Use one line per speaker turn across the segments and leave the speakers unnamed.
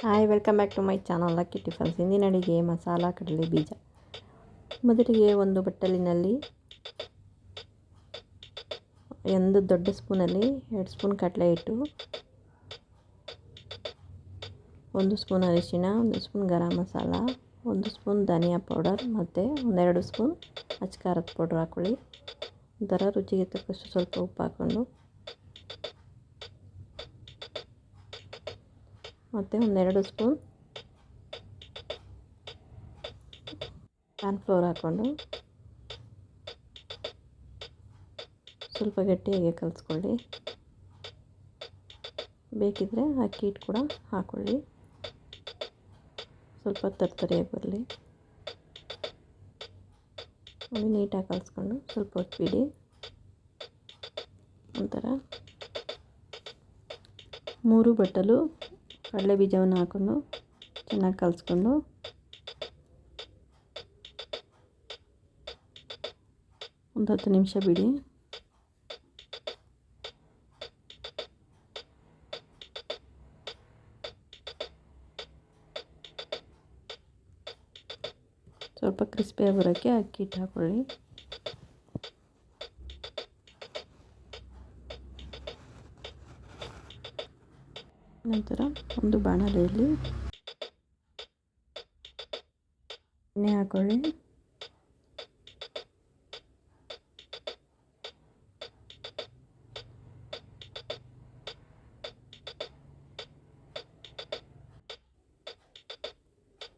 Hi welcome back to my channel lucky tiffins ಹಿಂದಿನ ಅಡಿಗೆ ಮಸಾಲ ಕಡಲೆ ಬೀಜ. ಮೊದಲಿಗೆ ಒಂದು ಬಟ್ಟಲಿನಲ್ಲಿ ಒಂದು ದೊಡ್ಡ ಸ್ಪೂನಲ್ಲಿ ಎರಡು ಸ್ಪೂನ್ ಕಡಲೆ ಹಿಟ್ಟು, ಒಂದು ಸ್ಪೂನ್ ಅರಿಶಿಣ, ಒಂದು ಸ್ಪೂನ್ ಗರಂ ಮಸಾಲ, ಒಂದು ಸ್ಪೂನ್ ಧನಿಯಾ ಪೌಡರ್ ಮತ್ತು ಒಂದೆರಡು ಸ್ಪೂನ್ ಅಚ್ಕಾರದ ಪೌಡ್ರ್ ಹಾಕ್ಕೊಳ್ಳಿ ದರ ರುಚಿಗೆ ತಕ್ಕಷ್ಟು ಸ್ವಲ್ಪ ಉಪ್ಪು ಹಾಕ್ಕೊಂಡು ಮತ್ತು ಒಂದೆರಡು ಸ್ಪೂನ್ ಕಾರ್ನ್ಫ್ಲೋರ್ ಹಾಕ್ಕೊಂಡು ಸ್ವಲ್ಪ ಗಟ್ಟಿಯಾಗಿ ಕಲಿಸ್ಕೊಳ್ಳಿ. ಬೇಕಿದ್ದರೆ ಅಕ್ಕಿ ಹಿಟ್ಟು ಕೂಡ ಹಾಕ್ಕೊಳ್ಳಿ ಸ್ವಲ್ಪ ತರ್ತರಿಯಾಗಿ ಬರಲಿ. ಅದು ನೀಟಾಗಿ ಕಲಿಸ್ಕೊಂಡು ಸ್ವಲ್ಪ ಹೊತ್ತು ಬಿಡಿ. ಒಂಥರ ಮೂರು ಬಟ್ಟಲು ಕಡಲೆ ಬೀಜವನ್ನು ಹಾಕ್ಕೊಂಡು ಚೆನ್ನಾಗಿ ಕಲಿಸ್ಕೊಂಡು ಒಂದು ಹತ್ತು ನಿಮಿಷ ಬಿಡಿ. ಸ್ವಲ್ಪ ಕ್ರಿಸ್ಪಿಯಾಗಿ ಬರೋಕ್ಕೆ ಅಕ್ಕಿ ಹಿಟ್ಟು ಹಾಕ್ಕೊಳ್ಳಿ ನಂತರ ಒಂದು ಬಾಣಲೆಯಲ್ಲಿ ಎಣ್ಣೆ ಹಾಕೊಳ್ಳಿ.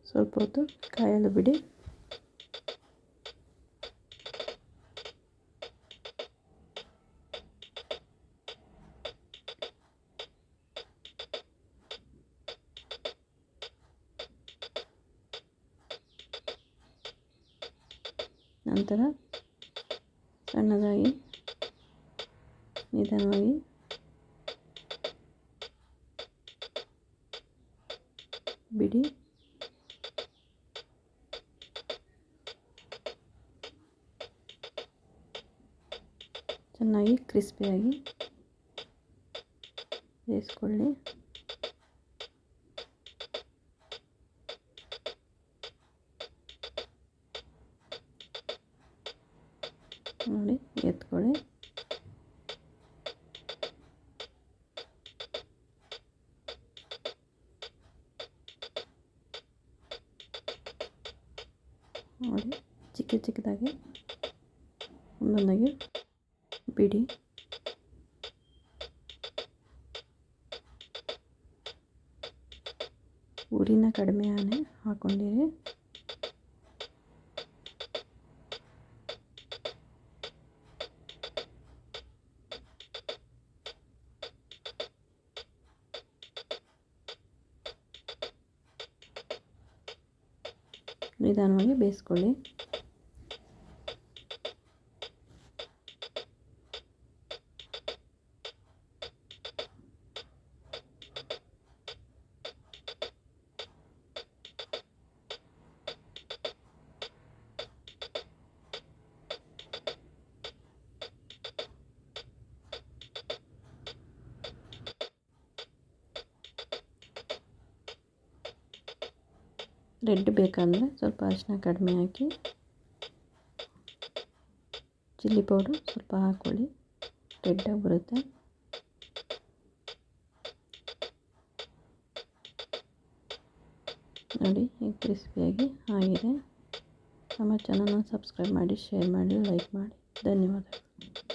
ಸ್ವಲ್ಪ ಹೊತ್ತು ಕಾಯಲು ಬಿಡಿ. ನಂತರ ಸಣ್ಣದಾಗಿ ನಿಧಾನವಾಗಿ. ಬಿಡಿ. ಚೆನ್ನಾಗಿ ಕ್ರಿಸ್ಪಿಯಾಗಿ ಬೇಯಿಸ್ಕೊಳ್ಳಿ. ನೋಡಿ ಎತ್ಕೊಳ್ಳಿ. ನೋಡಿ ಚಿಕ್ಕ ಚಿಕ್ಕದಾಗಿ ಒಂದೊಂದಾಗಿ ಬಿಡಿ. ಉರಿನ ಕಡಿಮೆ ಆನೆ ಹಾಕೊಂಡಿರಿ. ನಿಧಾನವಾಗಿ ಬೇಯಿಸ್ಕೊಳ್ಳಿ. ರೆಡ್ ಬೇಕಂದರೆ ಸ್ವಲ್ಪ ಅರಿಶಿನ ಕಡಿಮೆ ಹಾಕಿ. ಚಿಲ್ಲಿ ಪೌಡ್ರು ಸ್ವಲ್ಪ ಹಾಕ್ಕೊಳ್ಳಿ. ರೆಡ್ಡಾಗಿ ಬರುತ್ತೆ. ನೋಡಿ, ಈಗ ಕ್ರಿಸ್ಪಿಯಾಗಿ ಆಗಿದೆ. ನಮ್ಮ ಚಾನಲ್ನ ಸಬ್ಸ್ಕ್ರೈಬ್ ಮಾಡಿ ಶೇರ್ ಮಾಡಿ ಲೈಕ್ ಮಾಡಿ. ಧನ್ಯವಾದಗಳು.